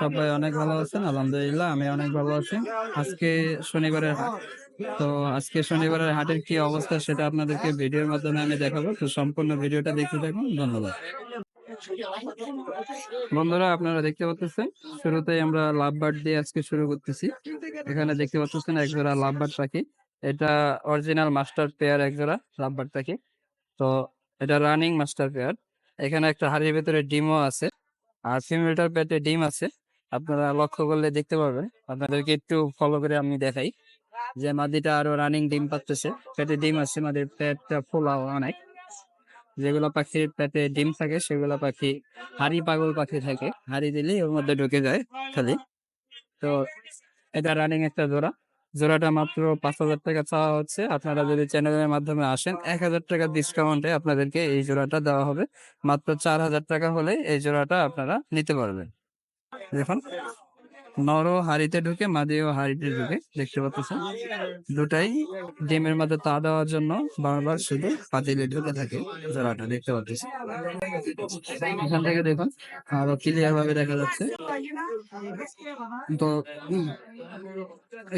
সবাই অনেক ভালো আছেন, আলহামদুলিল্লাহ, আমি অনেক ভালো আছি। আজকে শনিবারের হাট। তো আজকে শনিবারের হাটের কি অবস্থা সেটা আপনাদেরকে ভিডিওর মাধ্যমে আমি দেখাবো। তো সম্পূর্ণ ভিডিওটা দেখতে থাকুন, ধন্যবাদ। বন্ধুরা, আপনারা দেখতে পাচ্ছেন, শুরুতেই আমরা লাভ বার্ড দিয়ে আজকে শুরু করতেছি। এখানে দেখতে পাচ্ছেন এক জোড়া লাভ বার্ড পাখি। এটা অরিজিনাল মাস্টার পেয়ার এক জোড়া লাভ বার্ড পাখি। তো এটা রানিং মাস্টার পেয়ার এখানে একটা হাড়ির ভেতরে ডিমও আছে, আর ফিমেলটার পেটে ডিম আছে। আপনারা লক্ষ্য করলে দেখতে পারবেন। আপনাদেরকে একটু ফলো করে আমি দেখাই যে মাদিটা আরও রানিং ডিম পাচ্ছে পেটে ডিম আছে মাদির পেটটা ফোলা অনেক। যেগুলো পাখির পেটে ডিম থাকে, সেগুলো পাখি, হাড়ি পাগল পাখি থাকে। হাড়ি দিলেই ওর মধ্যে ঢুকে যায় খালি। তো এটা রানিং একটা জোড়া। জোড়াটা মাত্র পাঁচ হাজার টাকা চাওয়া হচ্ছে। আপনারা যদি চ্যানেলের মাধ্যমে আসেন, এক হাজার টাকা ডিসকাউন্টে আপনাদেরকে এই জোড়াটা দেওয়া হবে। মাত্র চার হাজার টাকা হলে এই জোড়াটা আপনারা নিতে পারবেন। দেখুন, নরও হাড়িতে ঢুকে, মাদিও হাড়িতে ঢুকে, দেখতে পাচ্ছেন। দুটাই ডিমের মধ্যে তা দেওয়ার জন্য বারবার শুধু পাতিলে ঢুকে থাকে জোড়াটা দেখতে পাচ্ছি এখান থেকে দেখুন, আরও ক্লিয়ার ভাবে দেখা যাচ্ছে। তো,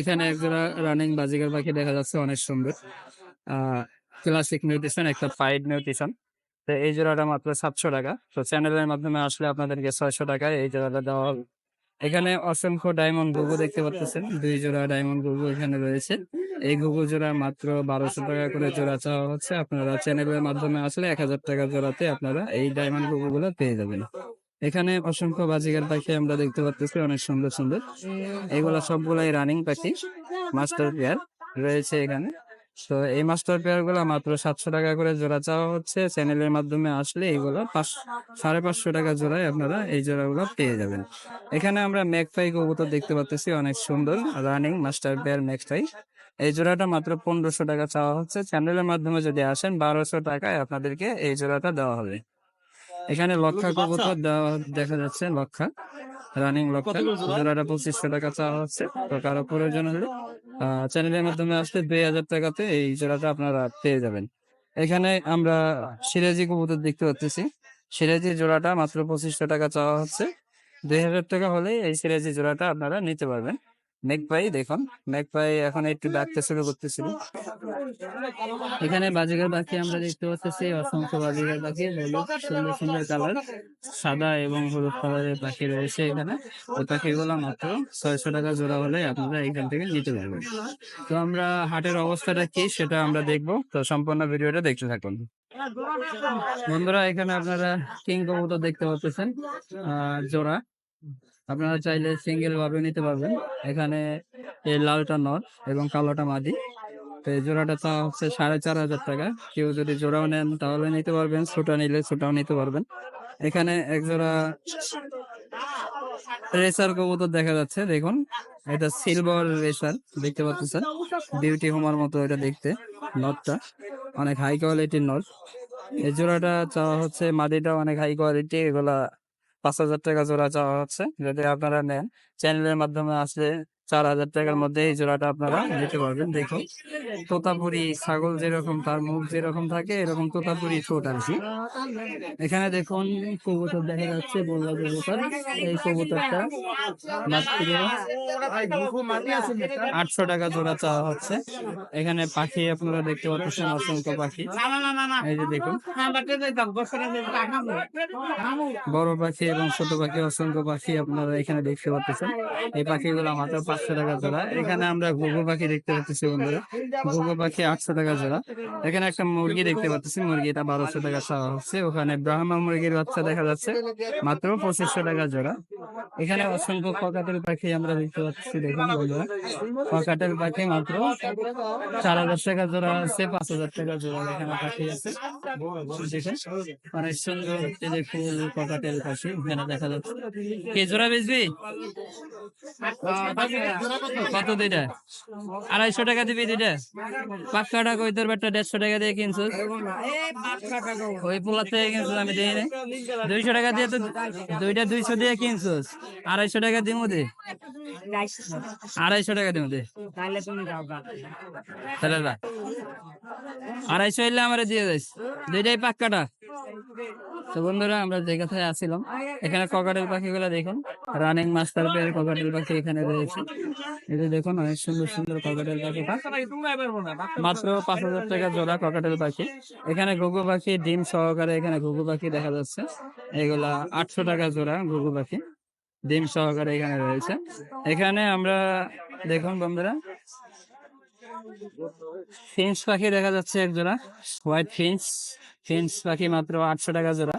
এখানে একজোড়া রানিং বাজিকার পাখি দেখা যাচ্ছে, অনেক সুন্দর। আহ ক্লাসিক নিউট্রিশন একটা ফাইড নিউট্রিশন তো এই জোড়াটা মাত্র সাতশো টাকা। তো চ্যানেলের মাধ্যমে আসলে আপনাদেরকে ছয়শো টাকায় এই জোড়াটা দেওয়া হবে। এখানে অসংখ্য ডায়মন্ড গুগু দেখতে পাচ্ছেন দুই জোড়া ডায়মন্ড গুগু এখানে রয়েছে। এই গুগু জোড়া মাত্র বারোশো টাকা করে জোড়া চাওয়া হচ্ছে। আপনারা চ্যানেলের মাধ্যমে আসলে এক হাজার টাকা জোড়াতে আপনারা এই ডায়মন্ড গুগু গুলো পেয়ে যাবেন। এখানে অসংখ্য বাজিকার পাখি আমরা দেখতে পাচ্ছি অনেক সুন্দর সুন্দর। এগুলা সবগুলাই রানিং পাখি মাস্টার পেয়ার রয়েছে এখানে। তো এই মাস্টার পেয়ারগুলো মাত্র সাতশো টাকা করে জোড়া চাওয়া হচ্ছে। চ্যানেলের মাধ্যমে আসলে এইগুলো পাঁচ, সাড়ে পাঁচশো টাকা জোড়ায় আপনারা এই জোড়াগুলো পেয়ে যাবেন। এখানে আমরা ম্যাকফাই কবুতর দেখতে পাচ্ছি অনেক সুন্দর রানিং মাস্টার পেয়ার ম্যাকফাই। এই জোড়াটা মাত্র পনেরোশো টাকা চাওয়া হচ্ছে। চ্যানেলের মাধ্যমে যদি আসেন, বারোশো টাকায় আপনাদেরকে এই জোড়াটা দেওয়া হবে। এখানে লক্ষা কবুতর দেখা যাচ্ছে লক্ষা। রানিং লক্ষা। জোড়াটা পঁচিশশো টাকা চাওয়া হচ্ছে তো কারও প্রয়োজন হলে চ্যানেলের মাধ্যমে আসলে দুই হাজার টাকাতে এই জোড়াটা আপনারা পেয়ে যাবেন। এখানে আমরা সিরাজি কবুতর দেখতে পাচ্ছি সিরাজি জোড়াটা মাত্র পঁচিশশো টাকা চাওয়া হচ্ছে। দুই হাজার টাকা হলে এই সিরাজি জোড়াটা আপনারা নিতে পারবেন। মেঘপাই দেখুন। মেঘপাই এখন একটু ডাকতে শুরু করতেছিল এখানে বাজিগার পাখি আমরা দেখতে পাচ্ছি, অসংখ্য বাজিগার পাখি সুন্দর সুন্দর কালার সাদা এবং হলুদ কালারের পাখি রয়েছে এখানে। ওই পাখিগুলো মাত্র ছয়শো টাকা জোড়া হলে আপনারা এখান থেকে নিতে পারবেন। তো আমরা হাটের অবস্থাটা কি সেটা আমরা দেখব। তো সম্পূর্ণ ভিডিওটা দেখতে থাকুন। বন্ধুরা, এখানে আপনারা কিং কবুতর দেখতে পাচ্ছেন জোড়া। আপনারা চাইলে সিঙ্গেল ভাবে নিতে পারবেন। এখানে এই লালটা নর এবং কালোটা মাদি। তো এই জোড়াটা তা হচ্ছে সাড়ে চার হাজার টাকা। কেউ যদি জোড়াও নেন তাহলে নিতে পারবেন, ছোটা নিলে ছোটাও নিতে পারবেন। এখানে এক জোড়া রেসার কবুতর দেখা যাচ্ছে, দেখুন। এটা সিলভার রেসার, দেখতে পাচ্ছেন। বিউটি হোমার মতো এটা দেখতে নটটা অনেক হাই কোয়ালিটির নট এই জোড়াটা চাওয়া হচ্ছে মাদিটা অনেক হাই কোয়ালিটি এগুলা পাঁচ হাজার টাকা জোড়া চাওয়া হচ্ছে। যদি আপনারা নেন চ্যানেলের মাধ্যমে আসলে চার হাজার টাকার মধ্যে এই জোড়াটা আপনারা নিতে পারবেন, দেখুন। তোতাপুরি ছাগল যেরকম, তার মুখ যেরকম থাকে, এরকম তোতাপুরি ছোট আর কি। এখানে দেখুন, কবুতর দেখা যাচ্ছে বললা কবুতর। এই কবুতরটা মাত্র আটশো টাকা জোড়া চাওয়া হচ্ছে। এখানে পাখি আপনারা দেখতে পাচ্ছেন, অসংখ্য পাখি। এই যে দেখুন, বড় পাখি এবং ছোট পাখি, অসংখ্য পাখি আপনারা এখানে দেখতে পাচ্ছেন। এই পাখিগুলো মাত্র পাঁচশো টাকা জোড়া। এখানে আমরা ঘুঘু পাখি দেখতে পাচ্ছি বন্ধুরা। ঘুঘু পাখি আটশো টাকা জোড়া। এখানে একটা মুরগি দেখতে পাচ্ছি। মুরগিটা বারোশো টাকা চাওয়া হচ্ছে। ওখানে ব্রাহ্মা মুরগির বাচ্চা দেখা যাচ্ছে। মাত্র পঁচিশশো টাকা জোড়া। এখানে অসংখ্য ককাটেল পাখি আমরা দেখতে পাচ্ছি। দেখুন বন্ধুরা। ককাটেল পাখি মাত্র চার হাজার টাকা জোড়া আছে পাঁচ হাজার টাকা জোড়া এখানে পাখি আছে। অনেক সুন্দর ফুল ককাটেল পাখি। এখানে দেখা যাচ্ছে। কে জোড়া বেচবি? কত দুইটা আড়াইশো টাকা দিবি দুইটা পাক্কাটা কই তোর দেড়শো টাকা দিয়ে কিনছো ওই পোলার থেকে কিনছো আমি দিই নাই দুইশো টাকা দিয়ে তো দুইটা দুইশো দিয়ে কিনছোস। আড়াইশো টাকা দিমু দে। আড়াইশো টাকা দিমু দে। তাহলে। আড়াইশো এলে আমার দিয়ে যাইস দুইটাই পাক্কাটা তো বন্ধুরা আমরা যে কথায় আসছিলাম এখানে ককাটেল পাখিগুলো দেখুন। রানিং মাস্টার পেয়ার ককাটেল পাখি এখানে রয়েছে। যে দেখুন, অনেক সুন্দর সুন্দর ককাটেল পাখি। মাত্র পাঁচ হাজার টাকা জোড়া ককাটেল পাখি। এখানে ঘুঘু পাখি, ডিম সহকারে এখানে ঘুঘু পাখি দেখা যাচ্ছে। এগুলা আটশো টাকা জোড়া ঘুঘু পাখি, ডিম সহকারে এখানে রয়েছে। এখানে আমরা দেখুন বন্ধুরা ফিন্স পাখি দেখা যাচ্ছে এক জোড়া, হোয়াইট ফিন্স ফিন্স পাখি মাত্র আটশো টাকা জোড়া।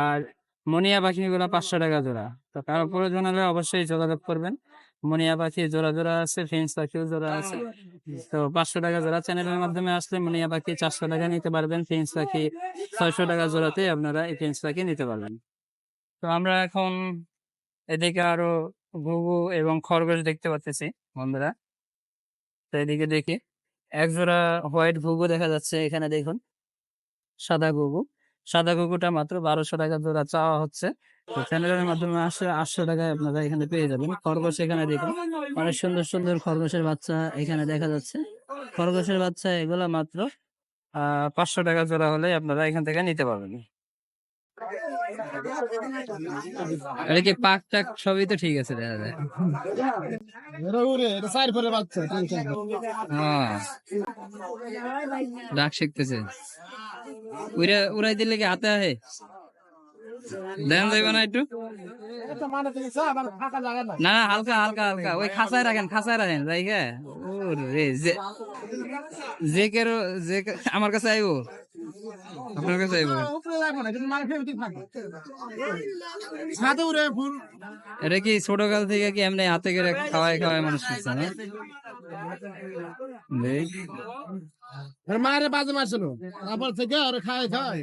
আর মনিয়া পাখিগুলো পাঁচশো টাকা জোড়া। তো কারও প্রয়োজন হলে অবশ্যই যোগাযোগ করবেন। মনিয়া পাখি জোড়া জোড়া আছে ফিন্স পাখিও জোড়া আছে। তো পাঁচশো টাকা জোড়া চ্যানেলের মাধ্যমে আসলে মনিয়া পাখি চারশো টাকা নিতে পারবেন ফিন্স পাখি ছয়শো টাকা জোড়াতে আপনারা এই ফিন্স পাখি নিতে পারবেন। তো আমরা এখন এদিকে আরও ঘুঘু এবং খরগোশ দেখতে পাচ্ছি বন্ধুরা। তো এদিকে দেখি এক জোড়া হোয়াইট ঘুঘু দেখা যাচ্ছে এখানে দেখুন সাদা ঘুঘু। সাদা কুকুরটা মাত্র বারোশো টাকা জোড়া চাওয়া হচ্ছে। তো চ্যানেলের মাধ্যমে আসলে আটশো টাকায় আপনারা এখানে পেয়ে যাবেন। খরগোশ এখানে দেখুন, অনেক সুন্দর সুন্দর খরগোশের বাচ্চা এখানে দেখা যাচ্ছে। খরগোশের বাচ্চা এগুলা মাত্র, আহ, পাঁচশো টাকা জোড়া হলে আপনারা এখান থেকে নিতে পারবেন। এটা কি পাক টাক সবই তো ঠিক আছে দেখা যায়। হ্যাঁ। ডাক শিখতেছে। উড়ে উড়াই দিলে কি হাতে আহে দেন যাইবে না একটু? না না, হালকা হালকা হালকা। ওই খাঁচায় রাখেন খাঁচায় রাখেন যাই গে ও রে, যে যে কেরো, যে আমার কাছে আইবো? আপনার কাছে আইবো? এটা কি ছোটকাল থেকে কি এমনি হাতে করে খাওয়াই খাওয়াই মানুষ করছে না? মায়ের বাজে মারছিল। তারপর থেকে আর খায় খায়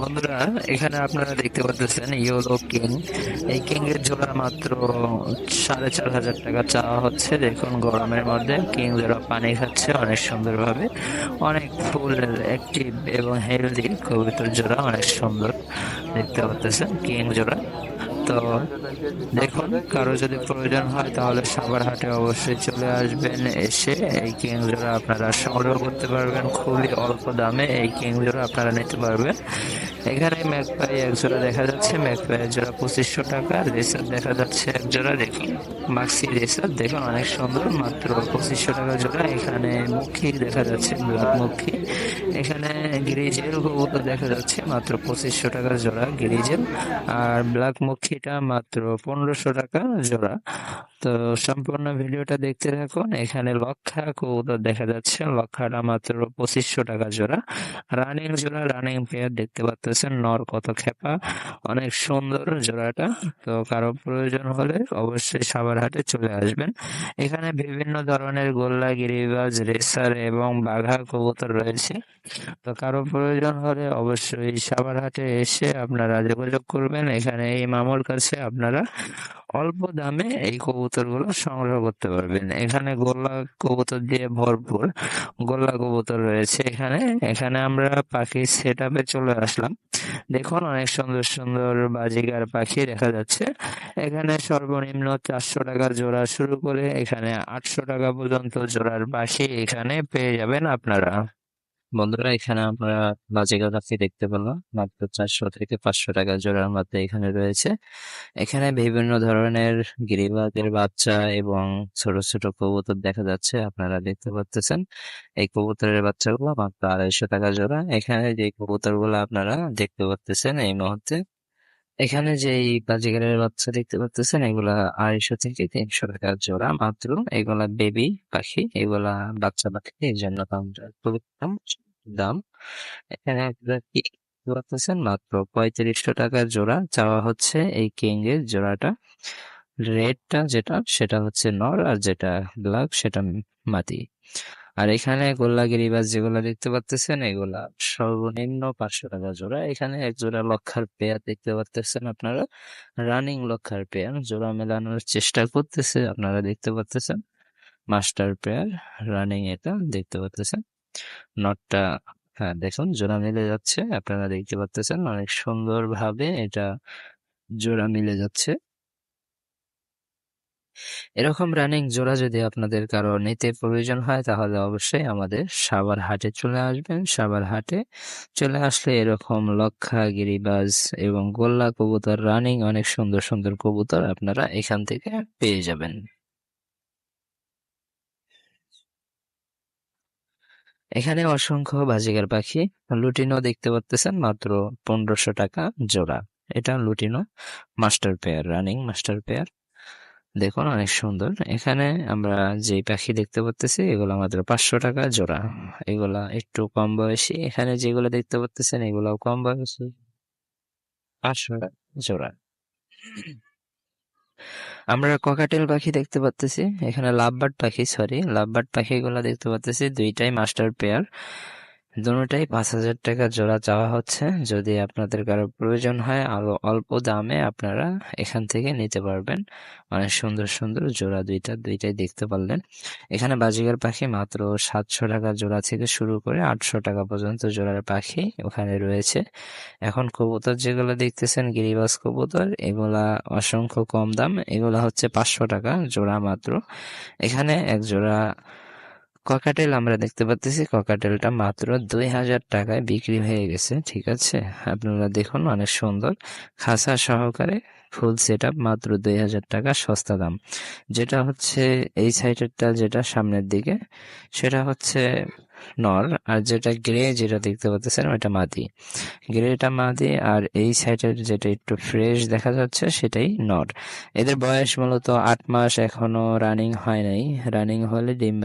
বন্ধুরা, এখানে আপনারা দেখতে পাচ্ছেন ইয়েলো কিং। এই কিং এর জোড়া মাত্র সাড়ে চার হাজার টাকা চাওয়া হচ্ছে। দেখুন, গরমের মধ্যে কিং জোড়া পানি খাচ্ছে অনেক সুন্দরভাবে। অনেক ফুল অ্যাক্টিভ এবং হেলদি কবিতর জোড়া অনেক সুন্দর। দেখতে পাচ্ছেন কিং জোড়া। তো দেখুন, কারও যদি প্রয়োজন হয় তাহলে সাবার হাটে অবশ্যই চলে আসবেন। এসে এই কিং জোড়া আপনারা সংগ্রহ করতে পারবেন। খুবই অল্প দামে এই কিং জোড়া আপনারা নিতে পারবেন। এখানে ম্যাকপাই এক জোড়া দেখা যাচ্ছে। ম্যাকপাই এক জোড়া পঁচিশশো টাকা। রেসার দেখা যাচ্ছে এক জোড়া, দেখুন। মাক্সি রেসার, দেখুন, অনেক সুন্দর। মাত্র পঁচিশশো টাকা জোড়া। এখানে মুখী দেখা যাচ্ছে ব্ল্যাক মুখী। এখানে গ্রিজেল কবুতর দেখা যাচ্ছে। মাত্র পঁচিশশো টাকা জোড়া গ্রিজেল। আর ব্ল্যাক মুখীটা মাত্র পনেরোশো টাকা জোড়া। তো সম্পূর্ণ ভিডিওটা দেখতে থাকুন। এখানে লক্ষা কবুতর দেখা যাচ্ছে। লক্ষাটা মাত্র পঁচিশশো টাকা জোড়া। রানিং জোড়া, রানিং পেয়ার দেখতে পাচ্ছেন নর কত খেপা, অনেক সুন্দর জোড়াটা। তো কারও প্রয়োজন হলে অবশ্যই সাবারহাটে চলে আসবেন। এখানে বিভিন্ন ধরনের গোল্লা, গিরিবাজ, রেসার এবং বাঘা কবুতর রয়েছে। তো কারও প্রয়োজন হলে অবশ্যই সাবারহাটে এসে আপনারা যোগাযোগ করবেন। এখানে এই মামুর কাছে আপনারা অল্প দামে এই কবুতরগুলো সংগ্রহ করতে পারবেন। এখানে গোল্লা কবুতর দিয়ে ভরপুর গোল্লা কবুতর রয়েছে এখানে। এখানে আমরা পাখি সেট চলে আসলাম। দেখুন অনেক সুন্দর সুন্দর বাজিকার পাখি দেখা যাচ্ছে। এখানে সর্বনিম্ন চারশো টাকা জোড়া শুরু করে এখানে আটশো টাকা পর্যন্ত জোড়ার পাখি এখানে পেয়ে যাবেন আপনারা। বন্ধুরা, এখানে আমরা বাজিগার পাখি দেখতে পেলাম। মাত্র চারশো থেকে পাঁচশো টাকা জোড়ার মধ্যে এখানে রয়েছে। এখানে বিভিন্ন ধরনের গিরিবাজের বাচ্চা এবং ছোট ছোট কবুতর দেখা যাচ্ছে, আপনারা দেখতে পাচ্ছেন। এই কবুতরের বাচ্চাগুলো মাত্র আড়াইশো টাকা জোড়া। এখানে যে কবুতরগুলো আপনারা দেখতে পাচ্ছেন এই মুহূর্তে, এখানে যে বাজিগারের বাচ্চা দেখতে পাচ্ছেন, এগুলা আড়াইশো থেকে তিনশো টাকা জোড়া। মাত্র এগুলা বেবি পাখি, এগুলা বাচ্চা পাখি, এই জন্য কম দাম। এখানে পাচ্ছেন? মাত্র পঁয়ত্রিশশো টাকা জোড়া। চাওয়া হচ্ছে এই কিং এর জোড়াটা। রেডটা যেটা, সেটা হচ্ছে নর আর যেটা ব্ল্যাক, সেটা মাদি আর এখানে গোল্লা গিরিবাজ যেগুলা দেখতে পাচ্ছেন, এগুলা সর্বনিম্ন পাঁচশো টাকা জোড়া। এখানে এক জোড়া লক্ষার পেয়ার দেখতে পাচ্ছেন আপনারা। রানিং লক্ষার পেয়ার, জোড়া মেলানোর চেষ্টা করতেছে, আপনারা দেখতে পাচ্ছেন। মাস্টার পেয়ার, রানিং এটা দেখতে পাচ্ছেন। নটটা হ্যাঁ দেখুন, জোড়া মিলে যাচ্ছে। আপনারা দেখতে পাচ্ছেন অনেক সুন্দর ভাবে এটা জোড়া মিলে যাচ্ছে। এরকম রানিং জোড়া যদি আপনাদের কারও নিতে প্রয়োজন হয়, তাহলে অবশ্যই আমাদের সাভার হাটে চলে আসবেন। সাভার হাটে চলে আসলে এরকম লক্ষা গিরিবাজ এবং গোল্লা কবুতর রানিং অনেক সুন্দর সুন্দর কবুতর আপনারা এখান থেকে পেয়ে যাবেন। এখানে অসংখ্য বাজিগার পাখি লুটিনো দেখতে পাচ্ছেন মাত্র পনেরোশো টাকা জোড়া। এটা lutino master pair, running master pair. দেখুন অনেক সুন্দর। এখানে আমরা যে পাখি দেখতে পাচ্তেছি এগুলো মাত্র পাঁচশো টাকা জোড়া। এগুলা একটু কম বয়সী। এখানে যেগুলো দেখতে পাচ্তেছেন এগুলাও কম বয়সী। পাঁচশো টাকা জোড়া। আমরা ককাটেল পাখি দেখতে পাচ্তেছি এখানে লাভবার্ড পাখি সরি লাভবার্ড পাখিগুলো দেখতে পাচ্তেছি দুইটাই মাস্টার পেয়ার দুটোটাই পাঁচ হাজার টাকা জোড়া চাওয়া হচ্ছে। যদি আপনাদের কারও প্রয়োজন হয়, আরও অল্প দামে আপনারা এখান থেকে নিতে পারবেন। অনেক সুন্দর সুন্দর জোড়া দুইটা, দুইটাই দেখতে পারলেন। এখানে বাজিগার পাখি মাত্র সাতশো টাকা জোড়া থেকে শুরু করে আটশো টাকা পর্যন্ত জোড়ার পাখি ওখানে রয়েছে। এখন কবুতর যেগুলো দেখতেছেন, গিরিবাস কবুতর, এগুলা অসংখ্য কম দাম, এগুলা হচ্ছে পাঁচশো টাকা জোড়া মাত্র। এখানে এক জোড়া ককাটেল আমরা দেখতে পাচ্ছি ককাটেলটা মাত্র দুই হাজার টাকায় বিক্রি হয়ে গেছে, ঠিক আছে? আপনারা দেখুন, অনেক সুন্দর। খাসা সহকারে ফুল সেট মাত্র দুই হাজার টাকা, সস্তা দাম। যেটা হচ্ছে এই সাইডেরটা যেটা সামনের দিকে, সেটা হচ্ছে নর, আর যেটা গ্রে যেটা দেখতে পাচ্ছেন ওটা মাদি। গ্রেটা মাদি, আর এই সাইডের যেটা একটু ফ্রেশ দেখা যাচ্ছে সেটাই নর। এদের বয়স মূলত আট মাস এখনও রানিং হয় নাই। রানিং হলে ডিম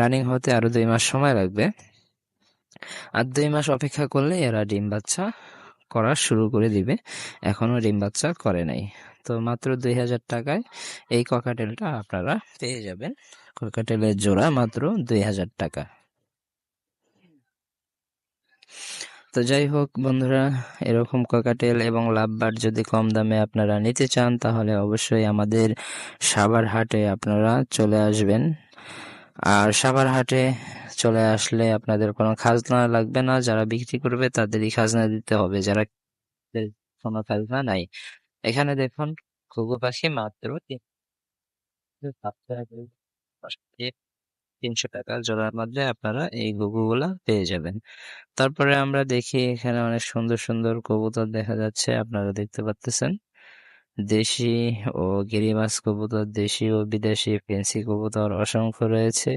রানিং হতে আরও দুই মাস সময় লাগবে। আর দুই মাস অপেক্ষা করলে এরা ডিম বাচ্চা করা শুরু করে দিবে। এখনও ডিম বাচ্চা করে নাই। তো মাত্র দুই হাজার টাকায় এই ককাটেলটা আপনারা পেয়ে যাবেন। ককাটেলের জোড়া মাত্র দুই হাজার টাকা। তো যাই হোক বন্ধুরা, এরকম ককাটেল এবং লাভবার্ড যদি কম দামে আপনারা নিতে চান, তাহলে অবশ্যই আমাদের সাভার হাটে আপনারা চলে আসবেন। আর সাভার হাটে চলে আসলে আপনাদের কোনো খাজনা লাগবে না, যারা বিক্রি করবে তাদেরই খাজনা দিতে হবে, যারা কোনো খাজনা নাই। এখানে দেখুন, ঘুঘু পাখি মাত্র তিনশো টাকা জোড়ার মধ্যে আপনারা এই ঘুঘুগুলা পেয়ে যাবেন। তারপরে আমরা দেখি এখানে অনেক সুন্দর সুন্দর কবুতর দেখা যাচ্ছে, আপনারা দেখতে পাচ্ছেন দেশি ও গিরিমাছ কবুতর, দেশি ও বিদেশি ফেন্সি কবুতর অসংখ্য রয়েছে।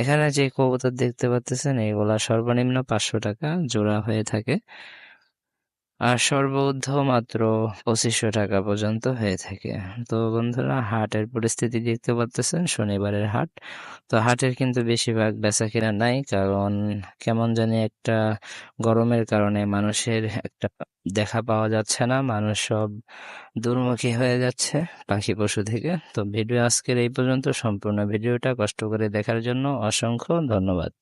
এখানে যে কবুতর দেখতে পাচ্ছেন এগুলা সর্বনিম্ন পাঁচশো টাকা জোড়া হয়ে থাকে। সর্বোচ্চ মাত্র পঁচিশশো টাকা পর্যন্ত হয়ে থাকে। তো বন্ধুরা, হাটের পরিস্থিতি দেখতে পাচ্ছেন শনিবারের হাট। তো হাটের কিন্তু বেশিরভাগ বেচা কেনা নাই, কারণ কেমন জানি একটা গরমের কারণে মানুষের একটা দেখা পাওয়া যাচ্ছে না, মানুষ সব দুর্মুখী হয়ে যাচ্ছে পাখি পশু থেকে। তো ভিডিও আজকের এই পর্যন্ত, সম্পূর্ণ ভিডিওটা কষ্ট করে দেখার জন্য অসংখ্য ধন্যবাদ।